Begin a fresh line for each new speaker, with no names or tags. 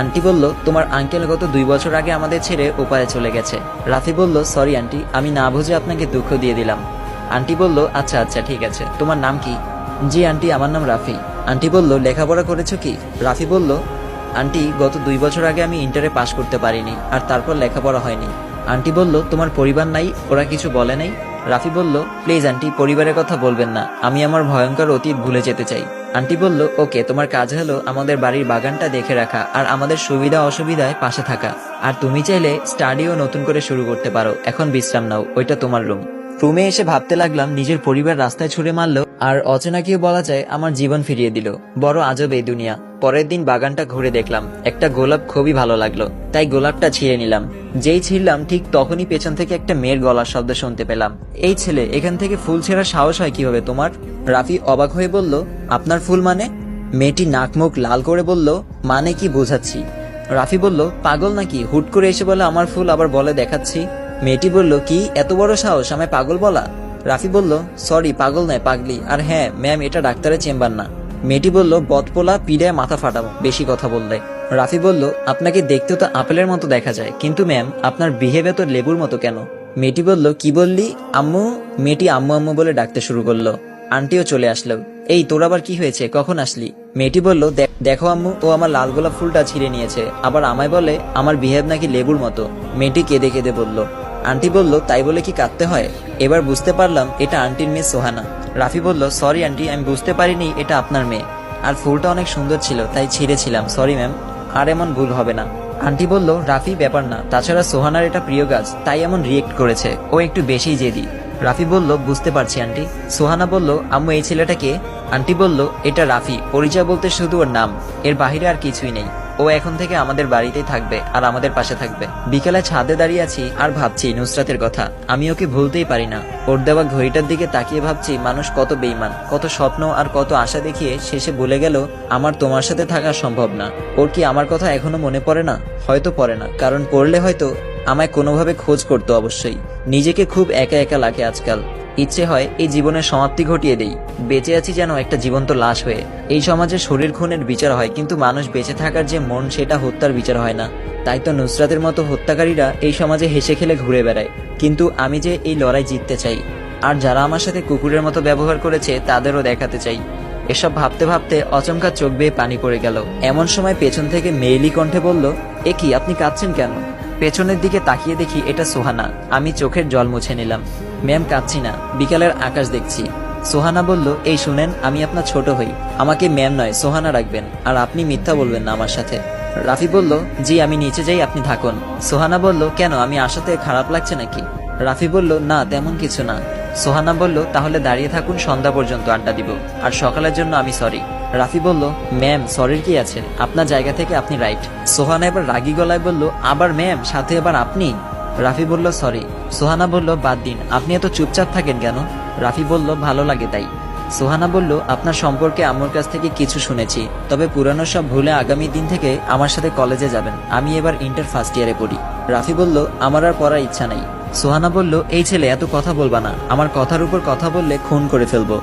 Aunty বলল, তোমার uncle গত দুই বছর আগে আমাদের ছেড়ে উপায়ে চলে গেছে। রাফি বলল সরি আন্টি, আমি না বুঝে আপনাকে দুঃখ দিয়ে দিলাম। আন্টি বলল আচ্ছা আচ্ছা ঠিক আছে। তোমার নাম কি? জি, আন্টি, আমার নাম রাফি। আন্টি বলল, লেখাপড়া করেছ কি? রাফি বলল, আন্টি, গত দুই বছর আগে আমি ইন্টারে পাশ করতে পারিনি, আর তারপর লেখাপড়া হয়নি। আন্টি বলল, তোমার পরিবার নাই, ওরা কিছু বলে নাই? রাফি বলল, প্লিজ, আন্টি, পরিবারের কথা বলবেন না। আমি আমার ভয়ঙ্কর অতীত ভুলে যেতে চাই। আন্টি বলল, ওকে, তোমার কাজ হলো আমাদের বাড়ির বাগানটা দেখে রাখা আর আমাদের সুবিধা অসুবিধায় পাশে থাকা। আর তুমি চাইলে স্টাডিও নতুন করে শুরু করতে পারো। এখন বিশ্রাম নাও, ওইটা তোমার রুম। রুমে এসে ভাবতে লাগলাম, নিজের পরিবার রাস্তায় ছুড়ে মারলো আর অচেনা কেউ বলা যায় আমার জীবন ফিরিয়ে দিল। বড় আজব এই দুনিয়া। পরের দিন বাগানটা ঘুরে দেখলাম। একটা গোলাপ খুবই ভালো লাগল, তাই গোলাপটা ছিঁড়ে নিলাম। যেই ছিঁড়লাম, ঠিক তখনই পেছন থেকে একটা মেয়ের গলার শব্দ শুনতে পেলাম। এই ছেলে, এখান থেকে ফুল ছেঁড়ার সাহস হয় কীভাবে তোমার? রাফি অবাক হয়ে বলল, আপনার ফুল মানে? মেয়েটি নাক মুখ লাল করে বলল মানে কি বোঝাচ্ছি? রাফি বলল, পাগল নাকি? হুট করে এসে বলে আমার ফুল আবার বলে দেখাচ্ছি? মেয়েটি বলল, কি? এত বড় সাহস? আমায় পাগল বলা? রাফি বলল, সরি, পাগল নয়, পাগলি। আর হ্যাঁ ম্যাম, এটা ডাক্তারের চেম্বার না। মেয়েটি বলল বদপোলা পিড়ায় মাথা ফাটাবো। বেশি কথা বললে। রাফি বলল, আপনাকে দেখতে তো আপেলের মতো দেখা যায়, কিন্তু ম্যাম, আপনার বিহেভে তো লেবুর মতো কেন? মেয়েটি বলল, কি বললি? আম্মু? মেয়েটি আম্মু আম্মু বলে ডাকতে শুরু করল। আন্টিও চলে আসলো। এই, তোর আবার কি হয়েছে? কখন আসলি? মেয়েটি বলল "দেখ- আম্মু, ও আমার লাল গোলাপ ফুলটা ছিঁড়ে নিয়েছে। আবার আমায় বলে, আমার বিহেভ নাকি লেবুর মতো? মেয়েটি কেঁদে কেঁদে বলল। আন্টি বলল, তাই বলে কি কাঁদতে হয়? এবার বুঝতে পারলাম, এটা আন্টির মেয়ে সোহানা। রাফি বলল সরি আন্টি আমি বুঝতে পারিনি এটা আপনার মেয়ে। আর ফুলটা অনেক সুন্দর ছিল, তাই ছিঁড়েছিলাম। সরি ম্যাম আর এমন ভুল হবে না। আন্টি বলল, রাফি, ব্যাপার না। তাছাড়া সোহানার এটা প্রিয় গাছ, তাই এমন রিয়েক্ট করেছে। ও একটু বেশি জেদি। রাফি বলল, বুঝতে পারছি আন্টি সোহানা বলল, আম্মু, এই ছেলেটাকে? আন্টি বলল, এটা রাফি। পরিচয় বলতে শুধু ওর নাম। এর বাহিরে আর কিছুই নেই। ও এখন থেকে আমাদের বাড়িতেই থাকবে আর আমাদের পাশে থাকবে। বিকেলে ছাদে দাঁড়িয়ে আছি আর ভাবছি নুসরাতের কথা। আমি ওকে ভুলতেই পারি না। ওর দেওয়া ঘড়িটার দিকে তাকিয়ে ভাবছি মানুষ কত বেইমান কত স্বপ্ন আর কত আশা দেখিয়ে শেষে বলে গেল, আমার তোমার সাথে থাকা সম্ভব না। ওর কি আমার কথা এখনও মনে পড়ে না? হয়তো পড়ে না, কারণ পড়লে হয়তো আমায় কোনোভাবে খোঁজ করতো অবশ্যই। নিজেকে খুব একা একা লাগে আজকাল। ইচ্ছে হয় এই জীবনের সমাপ্তি ঘটিয়ে দেই। বেঁচে আছি যেন একটা জীবন্ত লাশ হয়ে। এই সমাজে শরীর খুনের বিচার হয়, কিন্তু মানুষ বেঁচে থাকার যে মন, সেটা হত্যার বিচার হয় না। তাই তো নুসরাতের মতো হত্যাকারীরা এই সমাজে হেসে খেলে ঘুরে বেড়ায়। কিন্তু আমি যে এই লড়াই জিততে চাই, আর যারা আমার সাথে কুকুরের মতো ব্যবহার করেছে, তাদেরও দেখাতে চাই। এসব ভাবতে ভাবতে অচমকা চোখ বেয়ে পানি পড়ে গেল। এমন সময় পেছন থেকে মেইলি কণ্ঠে বলল, এ কি, আপনি কাঁদছেন কেন? পেছনের দিকে তাকিয়ে দেখি এটা সোহানা। আমি চোখের জল মুছে নিলাম। ম্যাম, কাঁদছি না। বিকালের আকাশ দেখছি। সোহানা বলল, এই শুনেন, আমি আপনার ছোট হই। আমাকে ম্যাম নয়, সোহানা রাখবেন। আর আপনি মিথ্যা বলবেন না আমার সাথে। রাফি বলল, জি, আমি নিচে যাই, আপনি থাকুন। সোহানা বলল, কেন, আমি আসাতে খারাপ লাগছে নাকি? রাফি বলল, না, তেমন কিছু না। সোহানা বলল, তাহলে দাঁড়িয়ে থাকুন, সন্ধ্যা পর্যন্ত আড্ডা দিব। আর সকালের জন্য আমি সরি রাফি বলল ম্যাম সরির কি আছে? আপনার জায়গা থেকে আপনি রাইট সোহানা এবার রাগি গলায় বলল, আবার ম্যাম সাথে এবার আপনি? রাফি বলল সরি সোহানা বলল, বাদ দিন, আপনি এত চুপচাপ থাকেন কেন? রাফি বলল, ভালো লাগে তাই। সোহানা বলল, আপনার সম্পর্কে আমার কাছ থেকে কিছু শুনেছি, তবে পুরানো সব ভুলে আগামী দিন থেকে আমার সাথে কলেজে যাবেন। আমি এবার ইন্টার ফার্স্ট ইয়ারে পড়ি। রাফি বলল, আমার আর পড়ার ইচ্ছা নাই। সোহানা বলল, এই ছেলে, এত কথা বলবা না। আমার কথার উপর কথা বললে খুন করে ফেলব।